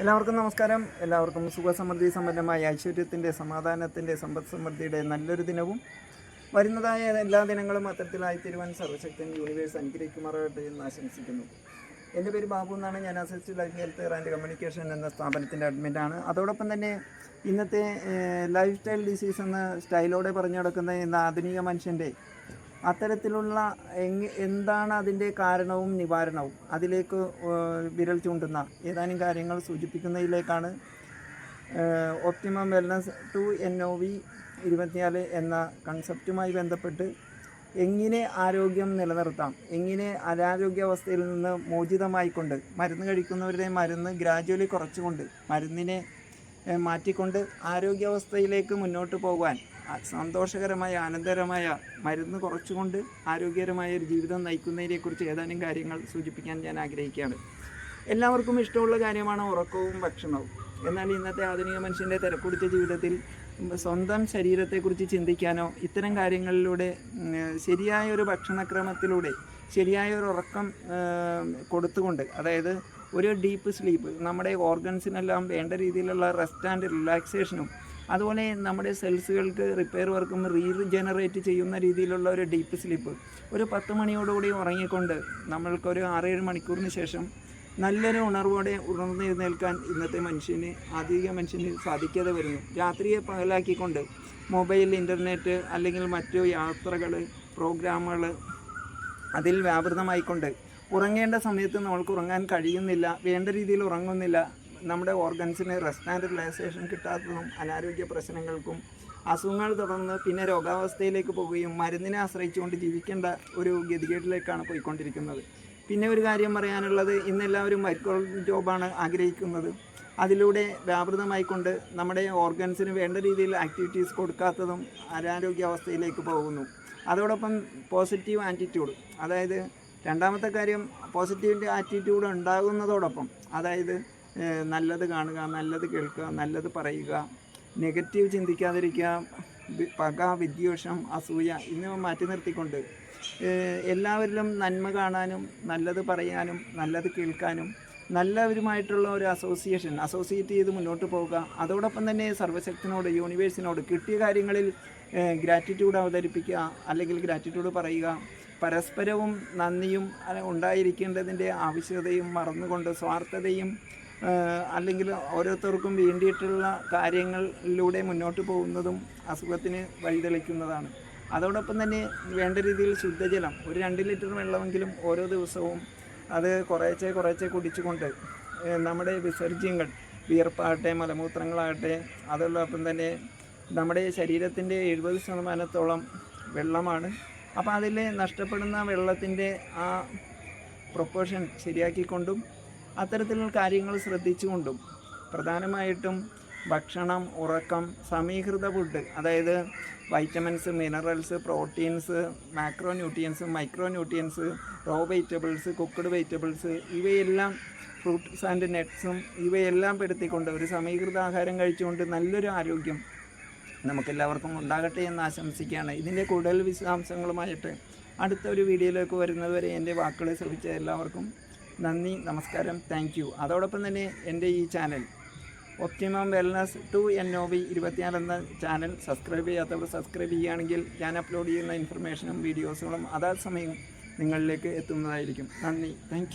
എല്ലാവർക്കും നമസ്കാരം. എല്ലാവർക്കും സുഖസമൃദ്ധി സമ്പന്നമായ ഐശ്വര്യത്തിന്റെ സമാധാനത്തിന്റെ സമ്പദ് സമൃദ്ധിയുടെ നല്ലൊരു ദിനവും വരുന്നതായ എല്ലാ ദിനങ്ങളും അത്തരത്തിലായി തീരുവാൻ സർവശക്തൻ യൂണിവേഴ്സ് അനുഗ്രഹിക്കുമാറാകട്ടെ എന്ന് ആശംസിക്കുന്നു. എന്റെ പേര് ബാബു എന്നാണ്. ഞാൻ assist life health and communication എന്ന സ്ഥാപനത്തിന്റെ ആണ് അതോടൊപ്പം തന്നെ ഇന്നത്തെ ലൈഫ് സ്റ്റൈൽ ഡിസീസ് എന്ന സ്റ്റൈലോടെ പറഞ്ഞു നടക്കുന്ന ഇന്ന് ആധുനിക മനുഷ്യന്റെ അത്തരത്തിലുള്ള എന്താണ് അതിന്റെ കാരണവും നിവാരണവും? അതിലേക്ക് വിരൽ ചൂണ്ടുന്ന ഏതാനും കാര്യങ്ങൾ സൂചിപ്പിക്കുന്നതിലേക്കാണ് optimum wellness to N O V ഇരുപത്തിനാല് എന്ന കൺസെപ്റ്റുമായി ബന്ധപ്പെട്ട് എങ്ങനെ ആരോഗ്യം നിലനിർത്താം? എങ്ങനെ അനാരോഗ്യാവസ്ഥയിൽ നിന്ന് മോചിതമായിക്കൊണ്ട് മരുന്ന് കഴിക്കുന്നവരുടെ മരുന്ന് ഗ്രാജുവലി കുറച്ചുകൊണ്ട് മരുന്നിനെ മാറ്റിക്കൊണ്ട് ആരോഗ്യാവസ്ഥയിലേക്ക് മുന്നോട്ട് പോകാൻ സന്തോഷകരമായ ആനന്ദകരമായ മരുന്ന് കുറച്ചുകൊണ്ട് ആരോഗ്യകരമായ ഒരു ജീവിതം നയിക്കുന്നതിനെക്കുറിച്ച് ഏതാനും കാര്യങ്ങൾ സൂചിപ്പിക്കാൻ ഞാൻ ആഗ്രഹിക്കുകയാണ്. എല്ലാവർക്കും ഇഷ്ടമുള്ള കാര്യമാണ് ഉറക്കവും ഭക്ഷണവും. എന്നാൽ ഇന്നത്തെ ആധുനിക മനുഷ്യന്റെ തിരക്കുടിച്ച ജീവിതത്തിൽ സ്വന്തം ശരീരത്തെക്കുറിച്ച് ചിന്തിക്കാനോ ഇത്തരം കാര്യങ്ങളിലൂടെ ശരിയായ ഒരു ഭക്ഷണക്രമത്തിലൂടെ ശരിയായ ഒരു ഉറക്കം കൊടുത്തുകൊണ്ട് അതായത് ഒരു ഡീപ്പ് സ്ലീപ്പ് നമ്മുടെ ഓർഗൻസിനെല്ലാം വേണ്ട രീതിയിലുള്ള റെസ്റ്റ് ആൻഡ് റിലാക്സേഷനും അതുപോലെ നമ്മുടെ സെൽസുകൾക്ക് റിപ്പയർ വർക്കും റീജനറേറ്റ് ചെയ്യുന്ന രീതിയിലുള്ള ഒരു ഡീപ്പ് സ്ലീപ്പ് ഒരു പത്ത് മണിയോടുകൂടി ഉറങ്ങിക്കൊണ്ട് നമ്മൾക്കൊരു ആറേഴ് മണിക്കൂറിന് ശേഷം നല്ലൊരു ഉണർവോടെ ഉണർന്നെഴുന്നേൽക്കാൻ ഇന്നത്തെ മനുഷ്യന് ആധുനിക മനുഷ്യന് സാധിക്കാതെ വരുന്നു. രാത്രിയെ പകലാക്കിക്കൊണ്ട് മൊബൈൽ ഇന്റർനെറ്റ് അല്ലെങ്കിൽ മറ്റു യാത്രകൾ പ്രോഗ്രാമുകൾ അതിൽ വ്യാപൃതമായിക്കൊണ്ട് ഉറങ്ങേണ്ട സമയത്ത് നമ്മൾക്ക് ഉറങ്ങാൻ കഴിയുന്നില്ല വേണ്ട രീതിയിൽ ഉറങ്ങുന്നില്ല നമ്മുടെ ഓർഗൻസിന് റെസ്റ്റ് ആൻഡ് റിലാക്സേഷൻ കിട്ടാത്തതും അനാരോഗ്യ പ്രശ്നങ്ങൾക്കും അസുഖങ്ങൾ തുടർന്ന് പിന്നെ രോഗാവസ്ഥയിലേക്ക് പോവുകയും മരുന്നിനെ ആശ്രയിച്ചുകൊണ്ട് ജീവിക്കേണ്ട ഒരു ഗതികേട്ടിലേക്കാണ് പോയിക്കൊണ്ടിരിക്കുന്നത്. പിന്നെ ഒരു കാര്യം പറയാനുള്ളത് ഇന്നെല്ലാവരും മൈക്രോ ജോബാണ് ആഗ്രഹിക്കുന്നത്. അതിലൂടെ വ്യാപൃതമായിക്കൊണ്ട് നമ്മുടെ ഓർഗൻസിന് വേണ്ട രീതിയിൽ ആക്ടിവിറ്റീസ് കൊടുക്കാത്തതും അനാരോഗ്യാവസ്ഥയിലേക്ക് പോകുന്നു. അതോടൊപ്പം പോസിറ്റീവ് ആറ്റിറ്റ്യൂഡ് അതായത് രണ്ടാമത്തെ കാര്യം പോസിറ്റീവിന്റെ ആറ്റിറ്റ്യൂഡ് ഉണ്ടാകുന്നതോടൊപ്പം അതായത് നല്ലത് കാണുക നല്ലത് കേൾക്കുക നല്ലത് പറയുക നെഗറ്റീവ് ചിന്തിക്കാതിരിക്കുക പക വിദ്വേഷം അസൂയ എന്നിവ മാറ്റി നിർത്തിക്കൊണ്ട് എല്ലാവരിലും നന്മ കാണാനും നല്ലത് പറയാനും നല്ലത് കേൾക്കാനും നല്ലവരുമായിട്ടുള്ള ഒരു അസോസിയേഷൻ അസോസിയേറ്റ് ചെയ്ത് മുന്നോട്ട് പോവുക. അതോടൊപ്പം തന്നെ സർവശക്തിനോട് യൂണിവേഴ്സിനോട് കിട്ടിയ കാര്യങ്ങളിൽ ഗ്രാറ്റിറ്റ്യൂഡ് അവതരിപ്പിക്കുക അല്ലെങ്കിൽ ഗ്രാറ്റിറ്റ്യൂഡ് പറയുക. പരസ്പരവും നന്ദിയും ഉണ്ടായിരിക്കേണ്ടതിന്റെ ആവശ്യകതയും മറന്നുകൊണ്ട് സ്വാർത്ഥതയും അല്ലെങ്കിൽ ഓരോരുത്തർക്കും വേണ്ടിയിട്ടുള്ള കാര്യങ്ങളിലൂടെ മുന്നോട്ട് പോകുന്നതും അസുഖത്തിന് വഴിതെളിക്കുന്നതാണ്. അതോടൊപ്പം തന്നെ വേണ്ട രീതിയിൽ ശുദ്ധജലം ഒരു രണ്ട് ലിറ്റർ വെള്ളമെങ്കിലും ഓരോ ദിവസവും അത് കുറേച്ചെ കുറേച്ചെ കുടിച്ചുകൊണ്ട് നമ്മുടെ വിസർജ്യങ്ങൾ വിയർപ്പാകട്ടെ മലമൂത്രങ്ങളാകട്ടെ അതോടൊപ്പം തന്നെ നമ്മുടെ ശരീരത്തിന്റെ എഴുപത് ശതമാനത്തോളം വെള്ളമാണ്. അപ്പോൾ അതിൽ നഷ്ടപ്പെടുന്ന വെള്ളത്തിന്റെ ആ പ്രൊപ്പോർഷൻ ശരിയാക്കിക്കൊണ്ടും അത്തരത്തിലുള്ള കാര്യങ്ങൾ ശ്രദ്ധിച്ചുകൊണ്ടും പ്രധാനമായിട്ടും ഭക്ഷണം ഉറക്കം സമീകൃത ഫുഡ് അതായത് vitamins minerals proteins macro nutrients micro nutrients raw vegetables cooked vegetables ഇവയെല്ലാം ഫ്രൂട്ട്സ് ആൻഡ് നട്ട്സും ഇവയെല്ലാം പെടുത്തിക്കൊണ്ട് ഒരു സമീകൃത ആഹാരം കഴിച്ചുകൊണ്ട് നല്ലൊരു ആരോഗ്യം നമുക്കെല്ലാവർക്കും ഉണ്ടാകട്ടെ എന്ന് ആശംസിക്കുകയാണ്. ഇതിന്റെ കൂടുതൽ വിശദാംശങ്ങളുമായിട്ട് അടുത്ത ഒരു വീഡിയോയിലേക്ക് വരുന്നതുവരെ എന്റെ വാക്കുകൾ ശ്രമിച്ച എല്ലാവർക്കും നന്ദി നമസ്കാരം താങ്ക് യു അതോടൊപ്പം തന്നെ എന്റെ ഈ channel optimum wellness to N O V ഇരുപത്തിനാല് എന്ന ചാനൽ സബ്സ്ക്രൈബ് ചെയ്യാത്തവർ സബ്സ്ക്രൈബ് ചെയ്യുകയാണെങ്കിൽ ഞാൻ അപ്ലോഡ് ചെയ്യുന്ന ഇൻഫർമേഷനും വീഡിയോസുകളും അതാത് സമയം നിങ്ങളിലേക്ക് എത്തുന്നതായിരിക്കും. നന്ദി താങ്ക്